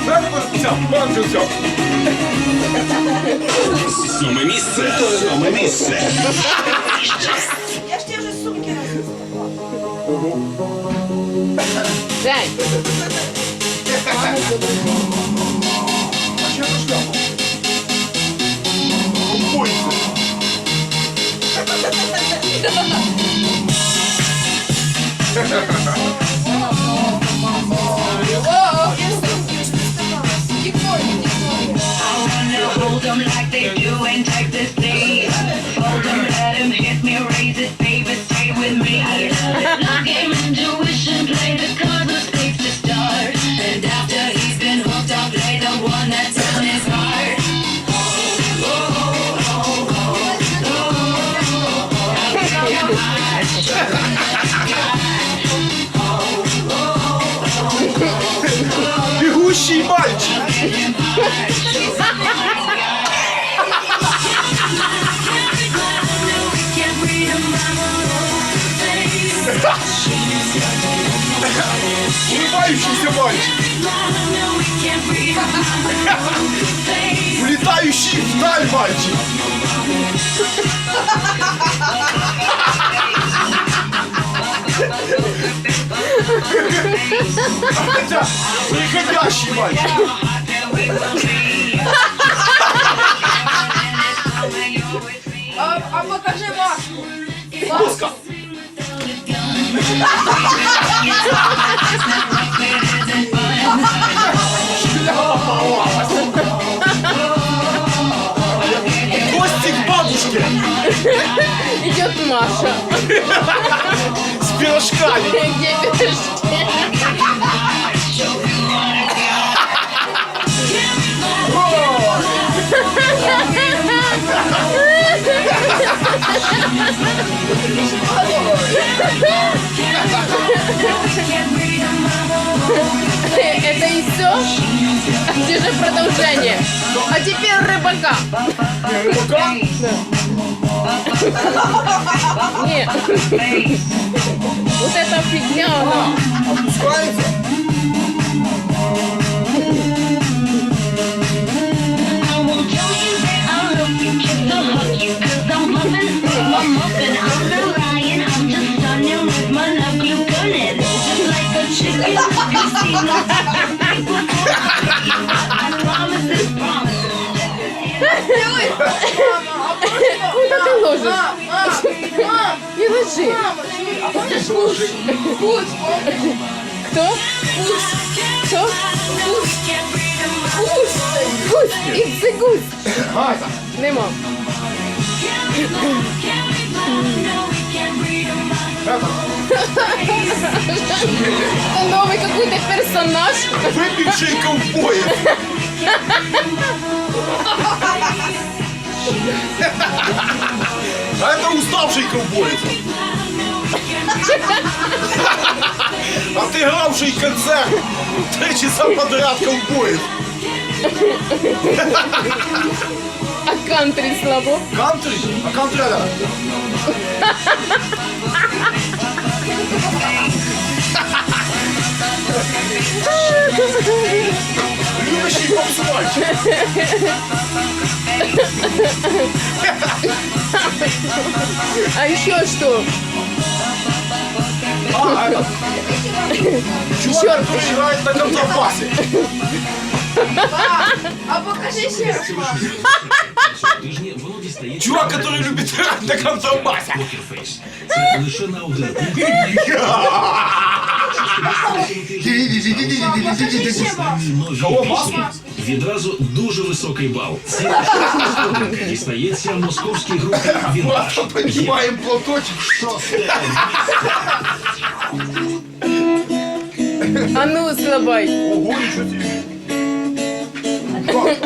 Все. Сьоме місце. Сьоме місце. Я ж вже з сумки. Жень, А ще на шляпу. Бойся. Hold Бегущий мальчик. Улыбающийся мальчик. Улетающий вдаль мальчик. Хотя, приходящий мальчик. А, а покажи маску. Маска. Шляпа порвалась. Гости к бабушке идет Маша. с пирожками. Где пирожки? Это и все? Где же продолжение? А теперь рыбака. Рыбака? Нет. Вот эта фигня, она. Опускается. I'm muffin, I'm not lying, I'm just stunning with my love glue gunning, just like a chicken, you see no I promise this promise. Куда ты ложишь? Не ложи. а помнишь? Гусь, помнишь? Кто? Гусь. Кто? Гусь. Гусь. It's a гусь. Ася, Нема. Это новый какой-то персонаж. выпивший ковбоев. А это уставший ковбоев. Отыгравший концерт три часа подряд ковбоев. А кантри слабо. Кантри? А кантри да. Любящий попсувальчик. А еще что? А, это... Чувак, Чёрт. который играет на контрабасе. А покажи ще раз, мам. Тижні воно дістається. Чувак, который любит играть на контрабасе. Покерфейс. Це лише на один пункт. Покажи ще маску. Нові Кого, пісні. маску? Відразу дуже високий бал. Ціла шостка дістається московській групі «Вінтаж». Просто поднимаем платочек. Шосте А ну, слабай. Ого, ничего Okay.